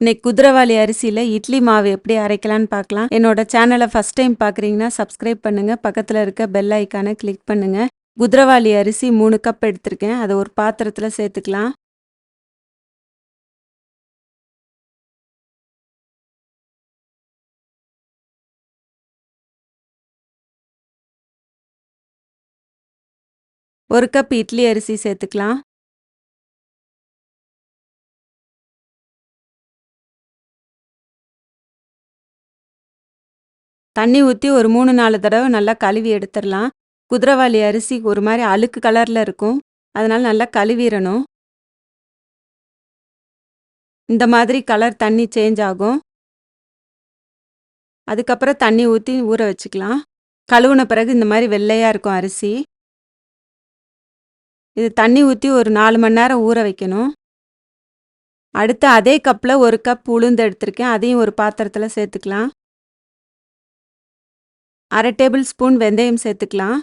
இன்னைக்கு குதிரவாளி அரிசியில் இட்லி மாவு எப்படி அரைக்கலான்னு பார்க்கலாம். என்னோட சேனலை ஃபஸ்ட் டைம் பார்க்குறீங்கன்னா சப்ஸ்கிரைப் பண்ணுங்க. பக்கத்தில் இருக்க பெல் ஐக்கானை கிளிக் பண்ணுங்கள் குதிரவாளி அரிசி மூணு கப் எடுத்திருக்கேன். அதை ஒரு பாத்திரத்தில் சேர்த்துக்கலாம். ஒரு கப் இட்லி அரிசி சேர்த்துக்கலாம். தண்ணி ஊற்றி ஒரு மூணு நாலு தடவை நல்லா கழுவி எடுத்துடலாம். குதிரவாளி அரிசி ஒரு மாதிரி அழுக்கு கலரில் இருக்கும். அதனால் நல்லா கழுவிடணும். இந்த மாதிரி கலர் தண்ணி சேஞ்ச் ஆகும். அதுக்கப்புறம் தண்ணி ஊற்றி ஊற வச்சுக்கலாம். கழுவுன பிறகு இந்த மாதிரி வெள்ளையாக இருக்கும் அரிசி. இது தண்ணி ஊற்றி ஒரு நாலு மணி நேரம் ஊற வைக்கணும். அடுத்து அதே கப்பில் ஒரு கப் உளுந்து எடுத்திருக்கேன். அதையும் ஒரு பாத்திரத்தில் சேர்த்துக்கலாம். அரை டேபிள் ஸ்பூன் வெந்தயம் சேர்த்துக்கலாம்.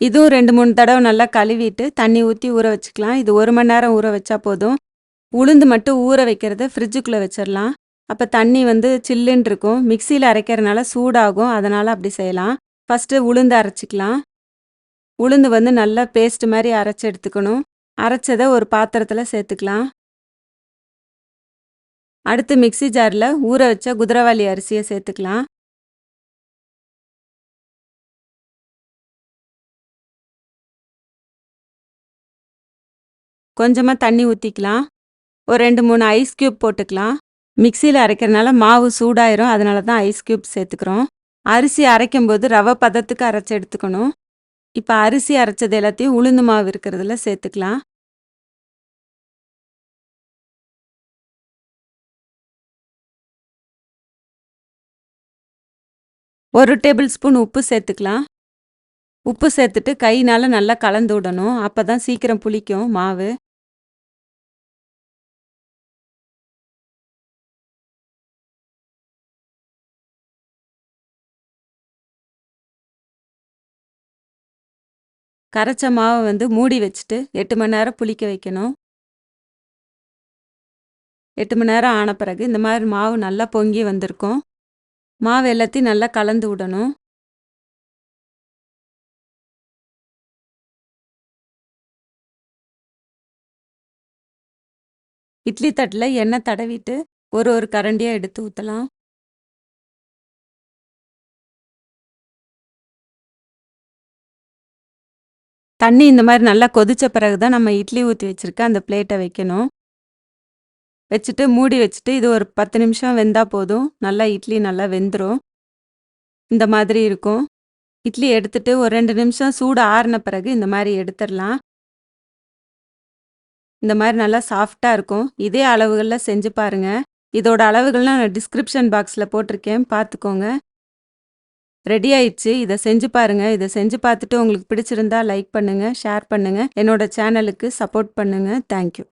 இதுவும் ரெண்டு மூணு தடவை நல்லா கழுவிட்டு தண்ணி ஊற்றி ஊற வச்சுக்கலாம். இது ஒரு மணி நேரம் ஊற வச்சா போதும். உளுந்து மட்டும் ஊற வைக்கிறத ஃப்ரிட்ஜுக்குள்ளே வச்சிடலாம். அப்போ தண்ணி வந்து சில்லுன்னு இருக்கும். மிக்சியில் அரைக்கிறதுனால சூடாகும். அதனால் அப்படி செய்யலாம். ஃபஸ்ட்டு உளுந்து அரைச்சிக்கலாம். உளுந்து வந்து நல்லா பேஸ்ட் மாதிரி அரைச்சி எடுத்துக்கணும். அரைச்சதை ஒரு பாத்திரத்தில் சேர்த்துக்கலாம். அடுத்து மிக்சி ஜாரில் ஊற வச்ச குதிரவாளி அரிசியை சேர்த்துக்கலாம். கொஞ்சமாக தண்ணி ஊற்றிக்கலாம் ஒரு ரெண்டு மூணு ஐஸ் க்யூப் போட்டுக்கலாம். மிக்சியில் அரைக்கிறனால மாவு சூடாயிரும் அதனால தான் ஐஸ் க்யூப் சேர்த்துக்கிறோம். அரிசி அரைக்கும் போது ரவை பதத்துக்கு அரைச்சி எடுத்துக்கணும். இப்போ அரிசி அரைச்சது எல்லாத்தையும் உளுந்து மாவு இருக்கிறதுல சேர்த்துக்கலாம். ஒரு டேபிள் ஸ்பூன் உப்பு சேர்த்துக்கலாம். உப்பு சேர்த்துட்டு கையினால் நல்லா கலந்து விடணும். அப்போ தான் சீக்கிரம் புளிக்கும் மாவு. கரைச்ச மாவை வந்து மூடி வச்சுட்டு எட்டு மணி நேரம் புளிக்க வைக்கணும். எட்டு மணி நேரம் ஆன பிறகு இந்த மாதிரி மாவு நல்லா பொங்கி வந்திருக்கும். மாவு எல்லாத்தையும் நல்லா கலந்து விடணும். இட்லி தட்டில் எண்ணெய் தடவிட்டு ஒரு ஒரு கரண்டியாக எடுத்து ஊற்றலாம் தண்ணி இந்த மாதிரி நல்லா கொதித்த பிறகு தான் நம்ம இட்லி ஊற்றி வச்சுருக்க அந்த பிளேட்டை வைக்கணும். வச்சுட்டு மூடி வச்சுட்டு இது ஒரு பத்து நிமிஷம் வெந்தால் போதும். நல்லா இட்லி நல்லா வெந்துடும் இந்த மாதிரி இருக்கும். இட்லி எடுத்துட்டு ஒரு ரெண்டு நிமிஷம் சூடு ஆறின பிறகு இந்த மாதிரி எடுத்துடலாம். இந்த மாதிரி நல்லா சாஃப்டாக இருக்கும். இதே அளவுகளில் செஞ்சு பாருங்கள் இதோட அளவுகள்லாம் நான் டிஸ்கிரிப்ஷன் பாக்ஸில் போட்டிருக்கேன். பார்த்துக்கோங்க. ரெடி ஆயிடுச்சு. இதை செஞ்சு பாருங்கள் இதை செஞ்சு பார்த்துட்டு உங்களுக்கு பிடிச்சிருந்தா லைக் பண்ணுங்கள் ஷேர் பண்ணுங்கள் என்னோட சேனலுக்கு சப்போர்ட் பண்ணுங்கள் தேங்க்யூ